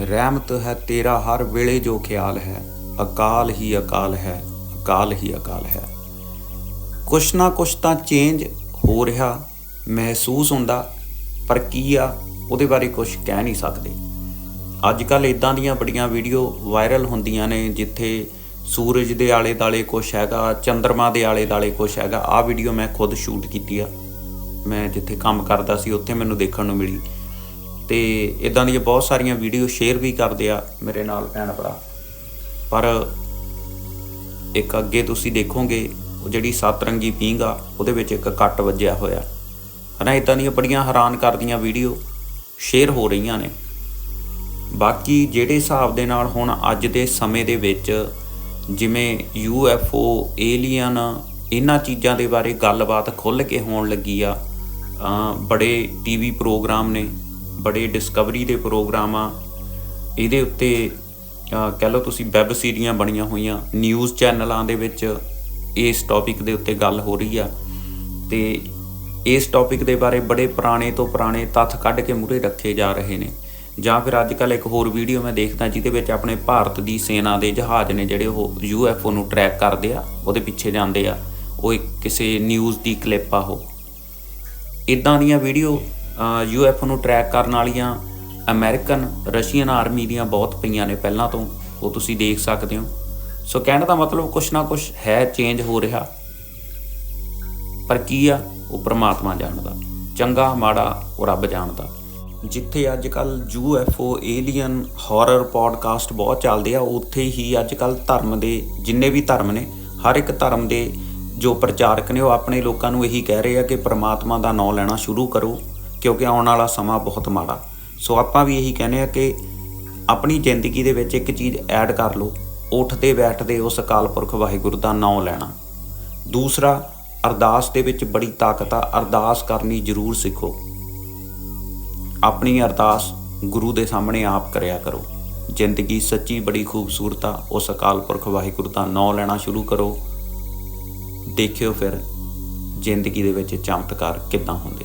ਰਹਿਮਤ ਹੈ ਤੇਰਾ ਹਰ ਵੇਲੇ ਜੋ ਖਿਆਲ ਹੈ। ਅਕਾਲ ਹੀ ਅਕਾਲ ਹੈ, ਅਕਾਲ ਹੀ ਅਕਾਲ ਹੈ। ਕੁਛ ਨਾ ਕੁਛ ਤਾਂ ਚੇਂਜ ਹੋ ਰਿਹਾ, ਮਹਿਸੂਸ ਹੁੰਦਾ, ਪਰ ਕੀ ਆ, ਉਹਦੇ ਬਾਰੇ ਕੁਝ ਕਹਿ ਨਹੀਂ ਸਕਦੇ। ਅੱਜ ਕੱਲ ਇਦਾਂ ਦੀਆਂ ਬੜੀਆਂ ਵੀਡੀਓ ਵਾਇਰਲ ਹੁੰਦੀਆਂ ਨੇ, ਜਿੱਥੇ ਸੂਰਜ ਦੇ ਆਲੇ ਦਾਲੇ ਕੁਛ ਹੈਗਾ ਚੰ드ਰਮਾ ਦੇ ਆਲੇ ਦਾਲੇ ਕੁਛ ਹੈਗਾ। ਆਹ ਵੀਡੀਓ ਮੈਂ ਖੁਦ ਸ਼ੂਟ ਕੀਤੀ ਆ। ਮੈਂ ਜਿੱਥੇ ਕੰਮ ਕਰਦਾ ਸੀ, ਉੱਥੇ ਮੈਨੂੰ ਦੇਖਣ ਨੂੰ ਮਿਲੀ। ਤੇ ਇਦਾਂ ਦੀਆਂ ਬਹੁਤ ਸਾਰੀਆਂ ਵੀਡੀਓ ਸ਼ੇਅਰ ਵੀ ਕਰਦੇ ਆ ਮੇਰੇ ਨਾਲ ਭੈਣ ਭਰਾ। ਪਰ ਇੱਕ ਅੱਗੇ ਤੁਸੀਂ ਦੇਖੋਗੇ, ਉਹ ਜਿਹੜੀ ਸਤਰੰਗੀ ਪੀਂਘ ਆ, ਉਹਦੇ ਵਿੱਚ ਇੱਕ ਕੱਟ ਵੱਜਿਆ ਹੋਇਆ। ਹਨਾ ਇਦਾਂ ਦੀਆਂ ਬੜੀਆਂ ਹੈਰਾਨ ਕਰਦੀਆਂ ਵੀਡੀਓ ਸ਼ੇਅਰ ਹੋ ਰਹੀਆਂ ਨੇ। ਬਾਕੀ ਜਿਹੜੇ ਹਿਸਾਬ ਦੇ ਨਾਲ ਹੁਣ ਅੱਜ ਦੇ ਸਮੇਂ ਦੇ ਵਿੱਚ ਜਿਵੇਂ ਯੂ ਐਫ ਓ ਏਲੀਅਨ ਇਹਨਾਂ ਚੀਜ਼ਾਂ ਦੇ ਬਾਰੇ ਗੱਲਬਾਤ ਖੁੱਲ੍ਹ ਕੇ ਹੋਣ ਲੱਗੀ ਆ ਅਮ ਬੜੇ ਟੀਵੀ ਪ੍ਰੋਗਰਾਮ ਨੇ ਬੜੇ ਡਿਸਕਵਰੀ ਦੇ ਪ੍ਰੋਗਰਾਮ ਆ। ਇਹਦੇ ਉੱਤੇ ਕਹਿ ਲਓ ਤੁਸੀਂ ਵੈਬ ਸੀਰੀਆਂ ਬਣੀਆਂ ਹੋਈਆਂ ਨਿਊਜ਼ ਚੈਨਲਾਂ ਦੇ ਵਿੱਚ ਇਸ ਟੌਪਿਕ ਦੇ ਉੱਤੇ ਗੱਲ ਹੋ ਰਹੀ ਆ। ਤੇ ਇਸ ਟੌਪਿਕ ਦੇ ਬਾਰੇ ਬੜੇ ਪੁਰਾਣੇ ਤੋਂ ਪੁਰਾਣੇ ਤੱਥ ਕੱਢ ਕੇ ਮੂਰੇ ਰੱਖੇ ਜਾ ਰਹੇ ਨੇ। ਜਾਂ ਫਿਰ ਅੱਜ ਕੱਲ ਇੱਕ ਹੋਰ ਵੀਡੀਓ ਮੈਂ ਦੇਖਦਾ, ਜਿਹਦੇ ਵਿੱਚ ਆਪਣੇ ਭਾਰਤ ਦੀ ਸੈਨਾ ਦੇ ਜਹਾਜ਼ ਨੇ ਜਿਹੜੇ ਉਹ UFO ਨੂੰ ਟਰੈਕ ਕਰਦੇ ਆ, ਉਹਦੇ ਪਿੱਛੇ ਜਾਂਦੇ ਆ। ਉਹ ਇੱਕ ਕਿਸੇ ਨਿਊਜ਼ ਦੀ ਕਲਿੱਪ ਆ ਉਹ। ਇਦਾਂ ਦੀਆਂ ਵੀਡੀਓ UFO ਨੂੰ ਟਰੈਕ ਕਰਨ ਵਾਲੀਆਂ ਅਮਰੀਕਨ ਰਸ਼ੀਅਨ ਆਰਮੀ ਦੀਆਂ ਬਹੁਤ ਪਈਆਂ ਨੇ ਪਹਿਲਾਂ ਤੋਂ, ਉਹ ਤੁਸੀਂ ਦੇਖ ਸਕਦੇ ਹੋ। ਸੋ ਕਹਿਣ ਦਾ ਮਤਲਬ ਕੁਛ ਨਾ ਕੁਛ ਹੈ ਚੇਂਜ ਹੋ ਰਿਹਾ। ਪਰ ਕੀ ਆ? ਉਹ ਪ੍ਰਮਾਤਮਾ ਜਾਣਦਾ, ਚੰਗਾ, ਮਾੜਾ, ਉਹ ਰੱਬ ਜਾਣਦਾ। ਜਿੱਥੇ ਅੱਜ ਕੱਲ UFO ਏਲੀਅਨ ਹਾਰਰ ਪੋਡਕਾਸਟ ਬਹੁਤ ਚੱਲਦੇ ਆ, ਉੱਥੇ ਹੀ ਅੱਜ ਕੱਲ ਧਰਮ ਦੇ, ਜਿੰਨੇ ਵੀ ਧਰਮ ਨੇ, ਹਰ ਇੱਕ ਧਰਮ ਦੇ ਜੋ ਪ੍ਰਚਾਰਕ ਨੇ, ਉਹ ਆਪਣੇ ਲੋਕਾਂ ਨੂੰ ਇਹੀ ਕਹਿ ਰਹੇ ਆ ਕਿ ਪ੍ਰਮਾਤਮਾ ਦਾ ਨਾਮ ਲੈਣਾ ਸ਼ੁਰੂ ਕਰੋ। ਕਿਉਂਕਿ ਆਉਣ ਵਾਲਾ ਸਮਾਂ ਬਹੁਤ ਮਾੜਾ। ਸੋ ਆਪਾਂ ਵੀ ਇਹੀ ਕਹਿੰਦੇ ਆ ਕਿ ਆਪਣੀ ਜ਼ਿੰਦਗੀ ਦੇ ਵਿੱਚ ਇੱਕ ਚੀਜ਼ ਐਡ ਕਰ ਲਓ। ਉੱਠਦੇ ਬੈਠਦੇ ਉਸ ਅਕਾਲ ਪੁਰਖ ਵਾਹਿਗੁਰੂ ਦਾ ਨਾਮ ਲੈਣਾ। ਦੂਸਰਾ, ਅਰਦਾਸ ਦੇ ਵਿੱਚ ਬੜੀ ਤਾਕਤ ਆ। ਅਰਦਾਸ ਕਰਨੀ ਜ਼ਰੂਰ ਸਿੱਖੋ। ਆਪਣੀ ਅਰਦਾਸ ਗੁਰੂ ਦੇ ਸਾਹਮਣੇ ਆਪ ਕਰਿਆ ਕਰੋ। ਜ਼ਿੰਦਗੀ ਸੱਚੀ ਬੜੀ ਖੂਬਸੂਰਤ ਆ। ਉਸ ਅਕਾਲ ਪੁਰਖ ਵਾਹਿਗੁਰੂ ਦਾ ਨਾਮ ਲੈਣਾ ਸ਼ੁਰੂ ਕਰੋ। ਦੇਖਿਓ ਫਿਰ ਜ਼ਿੰਦਗੀ ਦੇ ਵਿੱਚ ਚਮਤਕਾਰ ਕਿੱਦਾਂ ਹੁੰਦੇ।